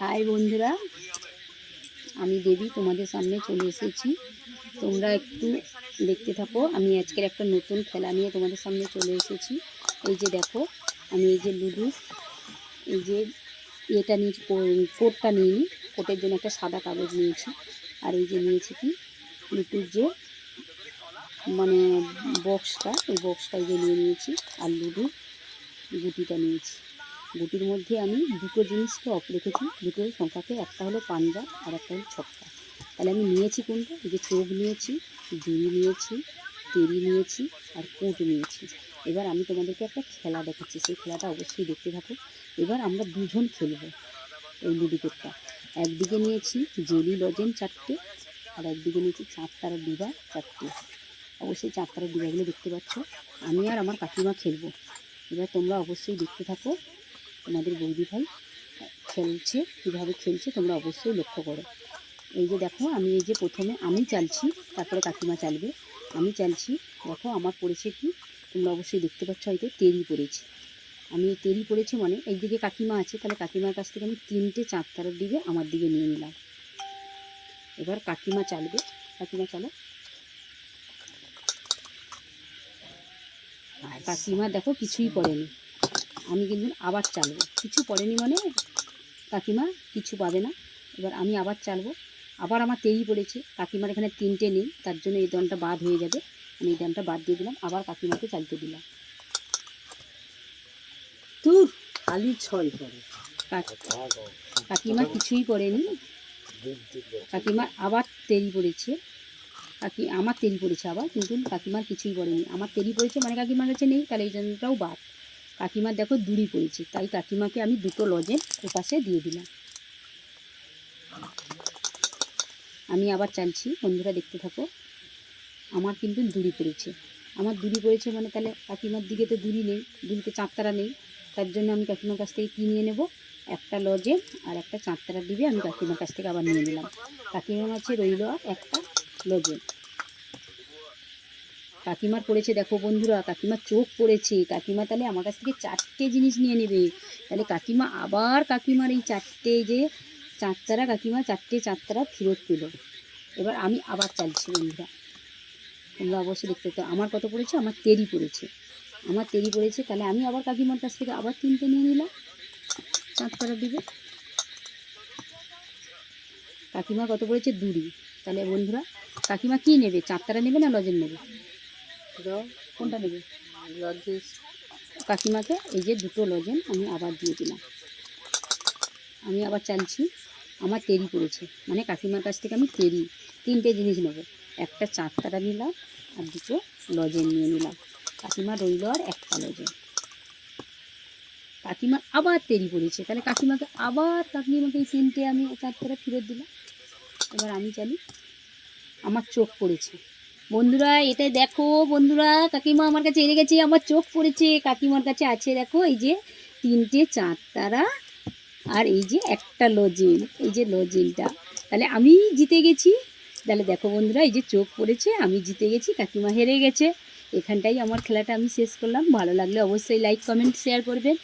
High বন্ধুরা, আমি দেবী তোমাদের সামনে চলে এসেছি। তোমরা একটু দেখতে থাকো, আমি আজকের একটা নতুন খেলা নিয়ে তোমাদের সামনে চলে এসেছি। এই যে দেখো, আমি এই যে লুডু, এই যে এটা নিয়েছি কো- কোটটা নিয়ে নিই কোটের জন্য একটা সাদা কাগজ নিয়েছি। আর এই যে নিয়েছি কি, লুডুর যে মানে বক্সটা এই বক্সটা এই যে নিয়ে নিয়েছি, আর লুডু গুটিটা নিয়েছি। গুটির মধ্যে আমি দুটো জিনিসকে অফ রেখেছি। দুটো সংখ্যাকে একটা হলো পাঞ্জা আর একটা হলো ছক্কা। তাহলে আমি নিয়েছি কোনটা? এই যে চোখ নিয়েছি দুই নিয়েছি, তেরি নিয়েছি আর কোট নিয়েছি। এবার আমি তোমাদেরকে একটা খেলা দেখাচ্ছি। সেই খেলাটা অবশ্যই দেখতে থাকো। এবার আমরা দুজন খেলব এই লুডুকোটটা একদিকে নিয়েছি জেলি লজেন চারটে আর একদিকে নিয়েছি চার তারা ডিবা চারটে। অবশ্যই চার তারা ডিবাগুলো দেখতে পাচ্ছ। আমি আর আমার কাকিমা খেলব। এবার তোমরা অবশ্যই দেখতে থাকো তোমাদের বৌদি ভাই খেলছে, কীভাবে খেলছে তোমরা অবশ্যই লক্ষ্য করো। এই যে দেখো, আমি এই যে প্রথমে আমি চালছি, তারপরে কাকিমা চালবে। আমি চালছি, দেখো আমার পড়েছে কি? তোমরা অবশ্যই দেখতে পাচ্ছ হয়তো তেরি পড়েছে। আমি তেরি পড়েছি মানে এইদিকে কাকিমা আছে, তাহলে কাকিমার কাছ থেকে আমি তিনটে চাঁদ তারার দিকে আমার দিকে নিয়ে নিলাম। এবার কাকিমা চালবে। কাকিমা চালো। কাকিমা দেখো কিছুই পড়েনি। আমি কিন্তু আবার চালবো। কিছু পড়েনি মানে কাকিমা, কিছু পাবে না। এবার আমি আবার চালবো। আবার আমার তেরি পড়েছে। কাকিমার এখানে তিনটে নেই, তার জন্য এই দনটা বাদ হয়ে যাবে। আমি এই দনটা বাদ দিয়ে দিলাম, আবার কাকিমাকে চালতে দিলাম। তোর খালি ছয় কাক- কাকিমা কিছুই পড়েনি। কাকিমার আবার তেরি পড়েছে। কাকি আমার তেরি পড়েছে আবার, কিন্তু কাকিমার কিছুই পড়েনি। আমার তেরি পড়েছে মানে কাকিমার কাছে নেই, তাহলে এই জন্যটাও বাদ। কাকিমার দেখো দূরি পড়েছে তাই কাকিমাকে আমি দুটো লজেন ওপাশে দিয়ে দিলাম। আমি আবার চালছি, বন্ধুরা দেখতে থাকো, আমার কিন্তু দূরি পড়েছে। আমার দূরি পড়েছে মানে তাহলে কাকিমার দিকে তো দূরি নেই দূরিতে চাঁদতারা নেই, তার জন্য আমি কাকিমার কাছ থেকে কী নিয়ে নেব? একটা লজে আর একটা চাঁদতারা দিবে, আমি কাকিমার কাছ থেকে আবার নিয়ে নিলাম। কাকিমার কাছে রইল একটা লজেন কাকিমার পড়েছে দেখো বন্ধুরা, কাকিমার চোখ পড়েছে। কাকিমা তাহলে আমার কাছ থেকে চারটে জিনিস নিয়ে নেবে। তাহলে কাকিমা আবার কাকিমার এই চারটে যে চারতারা কাকিমা চারটে চারতারা ফেরত পেল। এবার আমি আবার চালছি বন্ধুরা। তোমরা অবশ্যই দেখতে তো আমার কত পড়েছে? আমার তেরি পড়েছে। আমার তেরি পড়েছে, তাহলে আমি আবার কাকিমার কাছ থেকে আবার তিনটে নিয়ে নিলাম। চাঁদতারা দিবে। কাকিমা কত পড়েছে? দুরি তাহলে বন্ধুরা, কাকিমা কি নেবে? চাঁদতারা নেবে না লজেন নেবে? দাও। কোনটা নেবে? লজেস কাকিমাকে এই যে দুটো লজেন আমি আবার দিয়ে দিলাম। আমি আবার চালছি। আমার তেরি পড়েছে। মানে কাকিমার কাছ থেকে আমি তেরি, তিনটে জিনিস নেব। একটা চারতারা নিলাম আর দুটো লজেন নিয়ে নিলাম। কাকিমা রইল আর একটা লজেন। কাকিমা আবার তেরি পড়েছে। তাহলে কাকিমাকে আবার কাকিমাকে এই তিনটে আমি চারতারা ফেরত দিলাম। এবার আমি জানি, আমার চোখ পড়েছে। বন্ধুরা, এটা দেখো বন্ধুরা, কাকিমা আমার কাছে এনে গেছে, আমার চোখ পড়েছে। কাকিমার কাছে আছে, দেখো, এই যে তিনটে চার তারা আর এই যে একটা লজেন, এই যে লজেনটা। তাহলে আমি জিতে গেছি। তাহলে দেখো বন্ধুরা, এই যে চোখ পড়েছে, আমি জিতে গেছি, কাকিমা হেরে গেছে। এখানটাই আমার খেলাটা আমি শেষ করলাম। ভালো লাগলে অবশ্যই লাইক কমেন্ট শেয়ার করবেন।